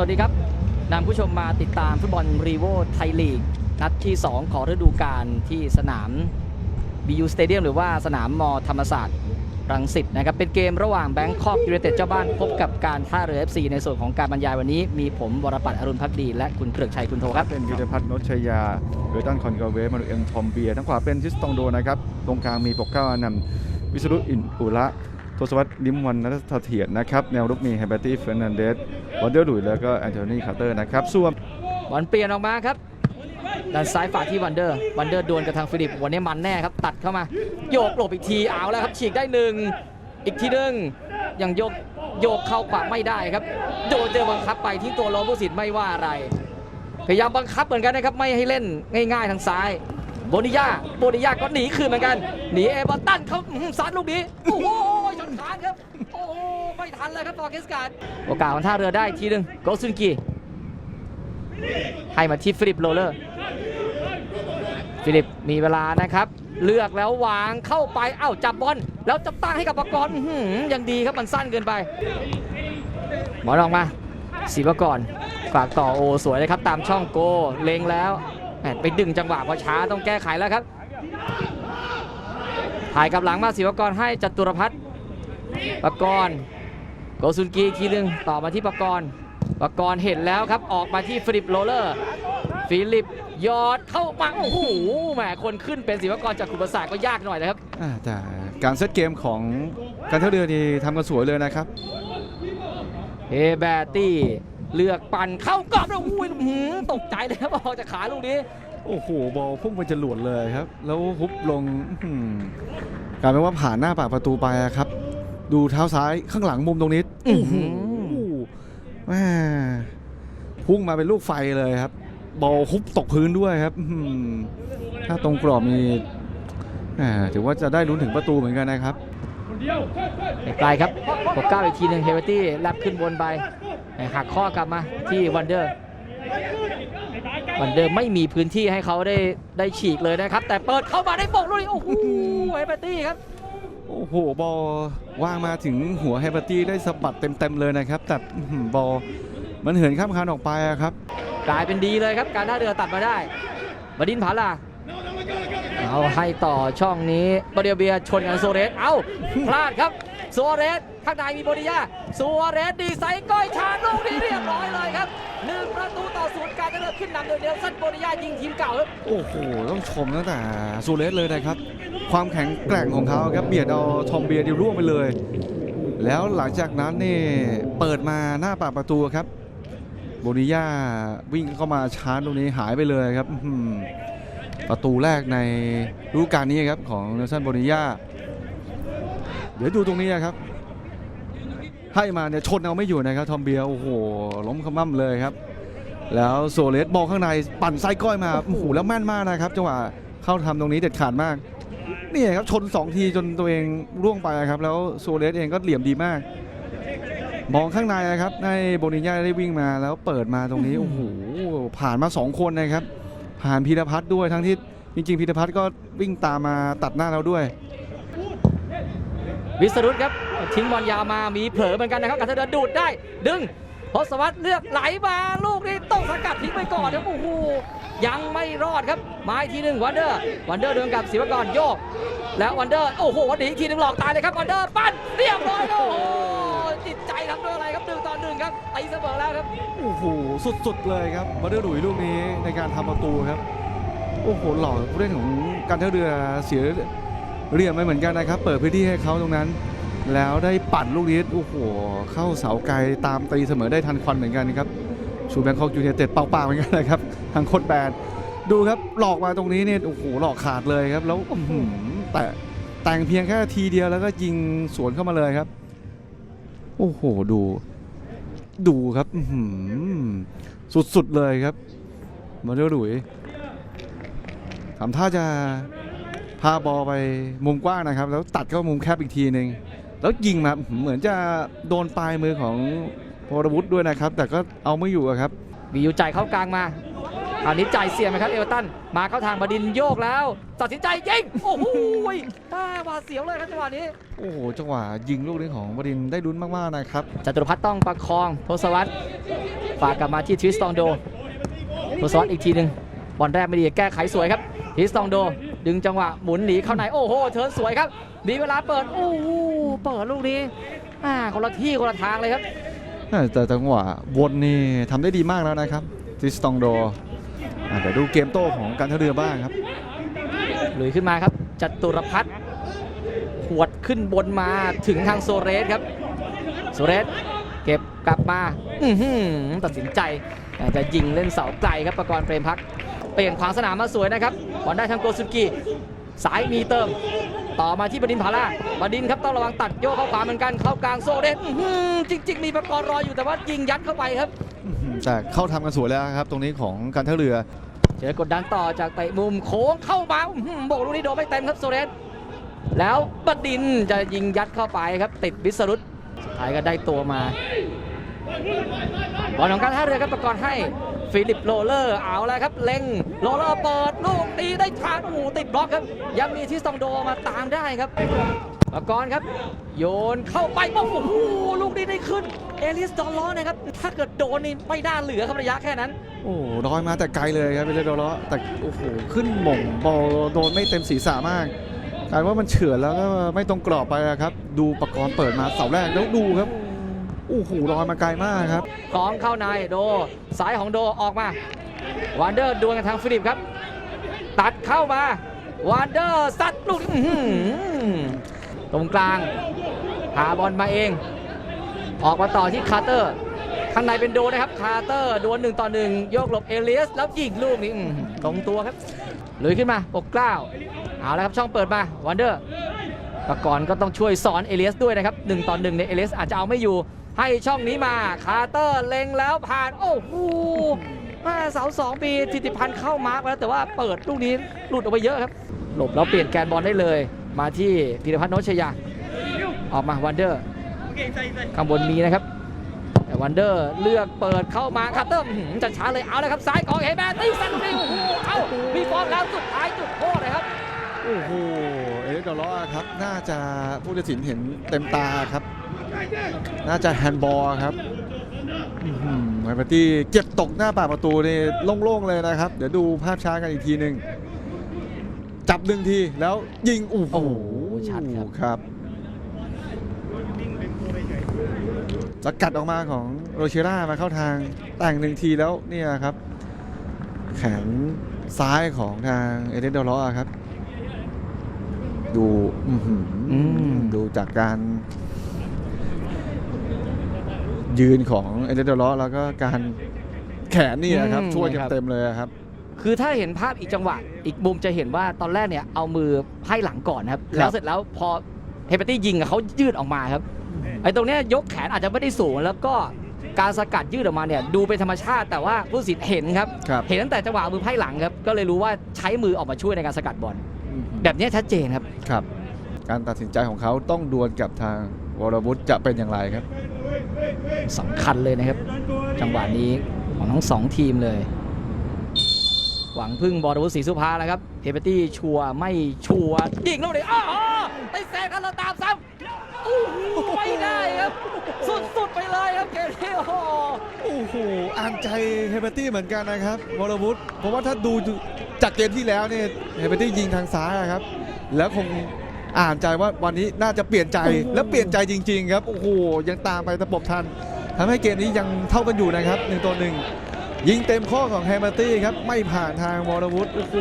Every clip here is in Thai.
วัสดีครับนำผู้ชมมาติดตามฟุตบอลรีโวไทยลีก นัดที่ 2 ของฤดูกาลที่สนาม BU Stadium หรือว่าสนามมอธรรมศาสตร์รังสิตนะครับ เป็นเกมระหว่างแบงคอกยู n นเต็ดเจ้าบ้านพบกับการท่าเรือ FC ในส่วนของการบรรยายวันนี้ มีผมวรปัตรอรุณพักดี และคุณเกริกชัยคุณโทครับ เป็นวิรพัฒน์นชยาเวตันคอนกาเวมานุเอลทอมเบียทั้งขวาเป็นทิสตองโดนะครับ ตรงกลางมีปกเก้าอนันต์วิสรุตอินอุระ ทศวรรษลิมวันนัทเถียรนะครับ แนวรุกมีเฮเบอร์ตี้เฟรนันเดสวันเดอร์ดุยแล้วก็แอนโทนีคาร์เตอร์นะครับส่วนบอลเปลี่ยนออกมาครับด้านซ้ายฝากที่วันเดอร์ วันเดอร์ดวลกับทางฟิลิป วันนี้มันแน่ครับ ตัดเข้ามา โยกหลบอีกที เอาแล้วครับ ฉีกได้หนึ่ง อีกทีหนึ่งยังโยก โยกเข้าขวาไม่ได้ครับ โดนเจอบังคับไปทิ้งตัวโลผู้สิทธิ์ไม่ว่าอะไร พยายามบังคับเหมือนกันนะครับ ไม่ให้เล่นง่าย ๆ ทางซ้าย โบนิยาโบนิยาก็หนีคืนเหมือนกัน หนีเอเบอร์ตันเขาซัดลูกนี้ โอ้โห คานครับ โอ้โหไม่ทันเลยครับฟอร์เกสการ์ดโอกาสของท่าเรือได้อีกทีหนึ่งโกซุนกีให้มาที่ฟิลิปโรเลอร์ ฟิลิปมีเวลานะครับ เลือกแล้ววางเข้าไปเอ้าจับบอลแล้วจะตั้งให้กับปกรณ์ยังดีครับมันสั้นเกินไปบอลออกมาศิวกรฝากต่อโอสวยเลยครับตามช่องโกเลงแล้วแหมไปดึงจังหวะพอช้าต้องแก้ไขแล้วครับถ่ายกับหลังมาศิวกรให้จตุรพัฒน์ ปกรณ์โกซุนกีอีกทีหนึงต่อมาที่ปกรณ์ปกรณ์เห็นแล้วครับออกมาที่ฟิลิปโรเลอร์ฟิลิปยอดเข้ามาโอ้โหแหมคนขึ้นเป็นศิวกรจากขุปศาสตร์ก็ยากหน่อยนะครับ อ่าแต่การเซตเกมของการเท่าเรือนี่ทำกันสวยเลยนะครับ เฮแบร์ตี้เลือกปั่นเข้ากรอบแล้วอุ้ยอื้อหือตกใจเลยครับออกจากขาลูกนี้ โอ้โห บอลพุ่งไปจรวดเลยครับ แล้วฮุบลงอื้อหือกลายเป็นว่าผ่านหน้าปากประตูไปอะครับ ดูเท้าซ้ายข้างหลังมุมตรงนี้อื้อหือแม่พุ่งมาเป็นลูกไฟเลยครับ บอลฮุบตกพื้นด้วยครับอื้อหือถ้าตรงกรอบมีแหม่ถือว่าจะได้ลุ้นถึงประตูเหมือนกันนะครับ ไกลๆครับปกเก้าอีกทีหนึ่งเฮเบอร์ตี้แลบขึ้นบนไปหักข้อกลับมาที่วันเดอร์ วันเดอร์ไม่มีพื้นที่ให้เขาได้ได้ฉีกเลยนะครับ แต่เปิดเข้ามาได้โป่งลูกนี้โอ้โหเฮเบอร์ตี้ครับ โอ้โห บอลว่างมาถึงหัวไฮเบอร์ตี้ได้สะบัดเต็มๆเลยนะครับ แต่บอลมันเหินข้ามคานออกไปครับ กลายเป็นดีเลยครับ การท่าเรือตัดมาได้ บดินผาลาเอาให้ต่อช่องนี้บาเดียเบียชนกันโซเรส เอาพลาดครับ โซเรสข้างในมีโบดิยาโซเรสดีไซน์ก้อยชาลูกนี้เรียบร้อยเลยครับหนึ่งประตูต่อศูนย์การเรือขึ้นนำโดยเนลสันโบดิยายิงทีมเก่าครับโอ้โหต้องชมตั้งแต่ซูเรสเลยนะครับ ความแข็งแกร่งของเขาครับเบียดเอาทอมเบียดิร่วงไปเลย แล้วหลังจากนั้นนี่เปิดมาหน้าปากประตูครับโบนิยาวิ่งเข้ามาชาร์จตรงนี้หายไปเลยครับประตูแรกในฤดูกาลนี้ครับของเนลสันโบนิยา เดี๋ยวดูตรงนี้ครับ ให้มาเนี่ยชนเอาไม่อยู่นะครับทอมเบียโอ้โหล้มขมั่มเลยครับ แล้วโซเลสบอลข้างในปั่นไส้ก้อยมาโอ้โหแล้วแม่นมากนะครับจังหวะเข้าทำตรงนี้เด็ดขาดมากนี่ครับชน 2 ทีจนตัวเองร่วงไปครับแล้วโซเลสเองก็เหลี่ยมดีมาก มองข้างในนะครับในโบนิญญาได้วิ่งมาแล้วเปิดมาตรงนี้โอ้โหผ่านมา 2 คนนะครับ ผ่านพีรพัฒน์ด้วยทั้งที่จริง ๆพีรพัฒน์ก็วิ่งตามมาตัดหน้าเราด้วย วิสรุตครับทิ้งบอลยาวมามีเผลอเหมือนกันนะครับการท่าเรือดูดได้ ดึงพศวัตเลือกไหลมาลูกนี้ต้องสกัดทิ้งไปก่อนครับโอ้โหยังไม่รอดครับมาอีกทีหนึ่งวันเดอร์วันเดอร์เดินกับศิวกรโยก แล้ววันเดอร์โอ้โหวันนี้อีกทีหนึ่งหลอกตายเลยครับวันเดอร์ปั้นเรียบร้อยโอ้โหจิตใจทำด้วยอะไรครับหนึ่งต่อหนึ่งครับตีเสมอแล้วครับโอ้โหสุดๆเลยครับมาเดอร์หลุยลูกนี้ในการทำประตูครับโอ้โหหล่อผู้เล่นของการท่าเรือเสีย เหลี่ยมไปเหมือนกันนะครับ เปิดพื้นที่ให้เขาตรงนั้น แล้วได้ปั่นลูกนี้โอ้โหเข้าเสาไกลตามตีเสมอได้ทันควันเหมือนกันครับชูแบงคอกยูเนเต็ดเป่าๆเหมือนกันนะครับทางโคตรแบนดูครับหลอกมาตรงนี้เนี่ยโอ้โหหลอกขาดเลยครับ แล้วแต่แต่งเพียงแค่ทีเดียวแล้วก็ยิงสวนเข้ามาเลยครับ โอ้โหดู ดูครับสุดๆเลยครับมาเรียวหลุยทำท่าจะ พาบอลไปมุมกว้างนะครับ แล้วตัดเข้ามุมแคบอีกทีหนึ่งแล้วยิงมาอื้อหือเหมือนจะโดนปลายมือของพรวุฒิด้วยนะครับ แต่ก็เอาไม่อยู่อะครับมีอยู่จ่ายเข้ากลางมาคราวนี้จ่ายเสียไหมครับเอเวอร์ตันมาเข้าทางบดินทร์โยกแล้ว ตัดสินใจยิงโอ้โหอ่าหวาดเสียวเลยครับจังหวะนี้โอ้โหจังหวะยิงลูกนี้ของบดินทร์ได้ลุ้นมากๆนะครับจตุรพัฒน์ต้องประคองทศวรรษฝากกลับมาที่ทริสตองโดทดสอบอีกทีหนึ่งบอลแรกไม่ดีแก้ไขสวยครับทริสตองโด ดึงจังหวะหมุนหนีเข้าในโอ้โหเทิร์นสวยครับมีเวลาเปิดโอ้โหเปิดลูกนี้อ่าคนละที่คนละทางเลยครับแต่จังหวะวนนี่ทำได้ดีมากแล้วนะครับทิสตองโดอะเดี๋ยวดูเกมโต้ของการท่าเรือบ้างครับลุยขึ้นมาครับจัตุรพัฒน์หวดขึ้นบนมาถึงทางโซเรสครับโซเรสเก็บกลับมาอื้อหือตัดสินใจอยากจะยิงเล่นเสาไกลครับประกรณ์เปรมพัก เปลี่ยนขวางสนามมาสวยนะครับ บอลได้ทางโกซุนกิสายมีเติม ต่อมาที่บดินทร์ผาล่าบดินทร์ครับต้องระวังตัดโยกเข้าขวาเหมือนกันเข้ากลางโซเรสอื้อหือจริง ๆ มีประกรณ์รออยู่แต่ว่ายิงยัดเข้าไปครับแต่เข้าทำกันสวยแล้วครับ ตรงนี้ของการท่าเรือเจอกดดันต่อจากเตะมุมโค้งเข้ามาอื้อหือโบกลูกนี้โดนไม่เต็มครับโซเรสแล้วบดินทร์จะยิงยัดเข้าไปครับติดวิสรุตสุดท้ายก็ได้ตัวมาบอลของการท่าเรือครับประกอบให้ ฟิลิปโรเลอร์เอาแล้วครับ เล็งโรเลอร์เปิดลูกตีได้ทางโอ้โหติดบล็อกครับ ยังมีที่ซองโดมาตามได้ครับประกอบครับ โยนเข้าไปโอ้โหลูกนี้ได้ขึ้น เอลิสดอลล้อนะครับ ถ้าเกิดโดนนี่ไม่น่าเหลือครับระยะแค่นั้น โอ้ลอยมาแต่ไกลเลยครับเบลโดเลาะแต่โอ้โหขึ้นหม่งบอลโดนไม่เต็มศีรษะมากกลายว่ามันเฉือนแล้วก็ไม่ตรงกรอบไปอะครับ ดูประกรณ์เปิดมาเสาแรกแล้วดูครับ โอ้โหลอยมาไกลมากครับคล้องเข้าในโดซ้ายของโดออกมาวันเดอร์ดวลกันทางฟิลิปครับ ตัดเข้ามาวันเดอร์ซัดลูกตรงกลาง หาบอลมาเอง ออกมาต่อที่คาร์เตอร์ ข้างในเป็นโดนะครับ คาร์เตอร์ดวลหนึ่งต่อหนึ่งโยกหลบเอเลียส แล้วยิงลูกนี้ตรงตัวครับเลยขึ้นมาปกกล้าวเอาแล้วครับช่องเปิดมาวันเดอร์ปกรณ์ก็ต้องช่วยสอนเอเลียสด้วยนะครับหนึ่งต่อหนึ่งเนี่ยเอเลียสอาจจะเอาไม่อยู่ ให้ช่องนี้มาคาร์เตอร์เล็งแล้วผ่านโอ้โหมาเสาสองปีทิติพันธ์เข้ามาร์กแล้วแต่ว่าเปิดลูกนี้หลุดออกไปเยอะครับ หลบแล้วเปลี่ยนแกนบอลได้เลย มาที่พีรพัฒน์โนชยา ออกมาวันเดอร์ข้างบนมีนะครับแต่วันเดอร์เลือกเปิดเข้ามาคาร์เตอร์จัดช้าเลยเอาเลยครับซ้ายของเฮแมนตีสันติโอ้โหเอ้ามีฟอร์มแล้วสุดท้ายจุดโทษนะครับโอ้โห เอเลดอลล้อครับ น่าจะผู้ตัดสินเห็นเต็มตาครับ น่าจะแฮนด์บอลครับไมเปตี้เก็บตกหน้าปากประตูนี่โล่งๆเลยนะครับ เดี๋ยวดูภาพช้ากันอีกทีหนึ่งจับหนึ่งทีแล้วยิงโอ้โหโอ้โหชัดครับครับสกัดออกมาของโรเชร่ามาเข้าทางแต่งหนึ่งทีแล้วเนี่ยครับ แขนซ้ายของทางเอเดนเดลล้อครับ ดูอื้อหืออมดูจากการ ยืนของเอเดนเดลล้อแล้วก็การแขนนี่นะครับช่วยกันเต็มเลยครับ คือถ้าเห็นภาพอีกจังหวะ อีกมุมจะเห็นว่าตอนแรกเนี่ยเอามือไพ่หลังก่อนนะครับ ครับ แล้วเสร็จแล้วพอเฮเปตี้ยิงอะเขายืดออกมาครับไอ้ตรงเนี้ยยกแขนอาจจะไม่ได้สูง แล้วก็การสกัดยืดออกมาเนี่ยดูเป็นธรรมชาติแต่ว่าผู้สิทธิ์เห็นครับ ครับเห็นตั้งแต่จังหวะเอามือไพ่หลังครับ ก็เลยรู้ว่าใช้มือออกมาช่วยในการสกัดบอลอืมแบบเนี้ยชัดเจนครับ ครับ การตัดสินใจของเขาต้องดวลกับทางวรวุฒิจะเป็นอย่างไรครับ สำคัญเลยนะครับ จังหวะนี้ของทั้งสองทีมเลย หวังพึ่งบอลวุฒิศรีสุภาแล้วครับเฮเบตี้ชัวร์ไม่ชัวร์ยิงลูกนี้อ้าวไปแซงกันแล้วตามซ้ำโอ้โหไม่ได้ครับ สุดๆไปเลยครับเกมนี้โอ้โหโอ้โหอ่านใจเฮเบตี้เหมือนกันนะครับวรวุฒิเพราะว่าถ้าดูจากเกมที่แล้วเนี่ยเฮเบตี้ยิงทางซ้ายอะครับ แล้วคง อ่านใจว่าวันนี้น่าจะเปลี่ยนใจแล้วเปลี่ยนใจจริง ๆ ครับโอ้โหยังตามไปตะปบทันทำให้เกมนี้ยังเท่ากันอยู่นะครับหนึ่งต่อหนึ่งยิงเต็มข้อของเฮเบตี้ครับไม่ผ่านทางวรวุฒิโอ้โห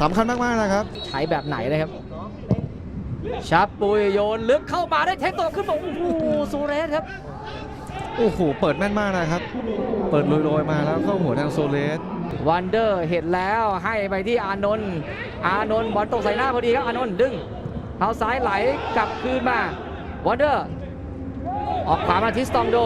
สำคัญมากๆนะครับใช้แบบไหนเลยครับชับปุยโยนลึกเข้ามาได้เทคตัวขึ้นมาโอ้โหซูเรสครับโอ้โหเปิดแม่นมากนะครับ เปิดโรยๆมาแล้วเข้าหัวทางโซเลสวันเดอร์เห็นแล้วให้ไปที่อานนท์ อานนท์บอลตกใส่หน้าพอดีครับอานนท์ดึงเท้าซ้ายไหลกลับคืนมาวันเดอร์ ออกขวามาทิสตองโด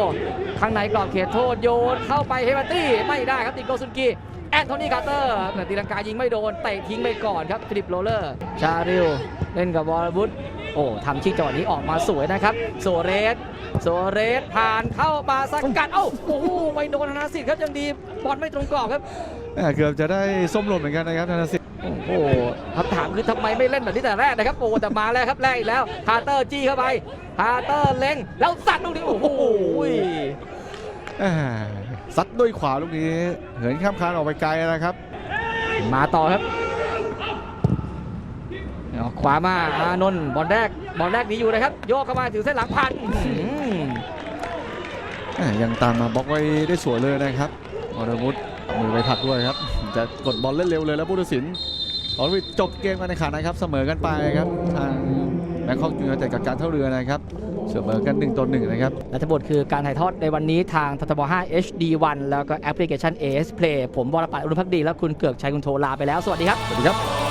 ข้างในกรอบเขตโทษโยนเข้าไปเฮเบตี้ไม่ได้ครับติดโกซุนกีแอนโทนีคาร์เตอร์แต่ตีลังกายิงไม่โดนเตะทิ้งไปก่อนครับฟิลิปโรเลอร์ชาริลเล่นกับบอลบุตโอ้ทำชิงจังหวะนี้ออกมาสวยนะครับโซเรสโซเรสผ่านเข้ามาสกัดเอ้าโอ้โหไม่โดนธนาสิทธิ์ครับยังดีบอลไม่ตรงกรอบครับแหม่เกือบจะได้ส้มหล่นเหมือนกันนะครับธนสิทธิ์ โอ้โหคำถามคือทำไมไม่เล่นแบบนี้แต่แรกนะครับ โอ้แต่มาแล้วครับแรกอีกแล้วฮาร์เตอร์จี้เข้าไปฮาร์เตอร์เล็งแล้วสัตว์ลูกนี้โอ้โหอ่าซัดด้วยขวาลูกนี้ เหินข้ามคานออกไปไกลนะครับ มาต่อครับเอาขวามาอานนท์บอลแรกบอลแรกหนีอยู่นะครับ โยกเข้ามาถึงเส้นหลังพันอื้อหืออ่ายังตามมาบล็อกไว้ได้สวยเลยนะครับอรวุฒิเอามือไปผลักด้วยครับ จะกดบอลเล่นเร็วเลยแล้วผู้ตัดสินอรวิทจบเกมการแข่งขันนะครับ เสมอกันไปครับทางแบงคอกยูไนเต็ดกับการเท่าเรือนะครับเสมอกัน1ต่อ1นะครับและทั้งหมดคือการถ่ายทอดในวันนี้ทางททบ5 HD1 แล้วก็แอปพลิเคชัน AS Play ผมวรปัตรอรุณพักดี และคุณเกือกชัยคุณโทรลาไปแล้ว สวัสดีครับ สวัสดีครับ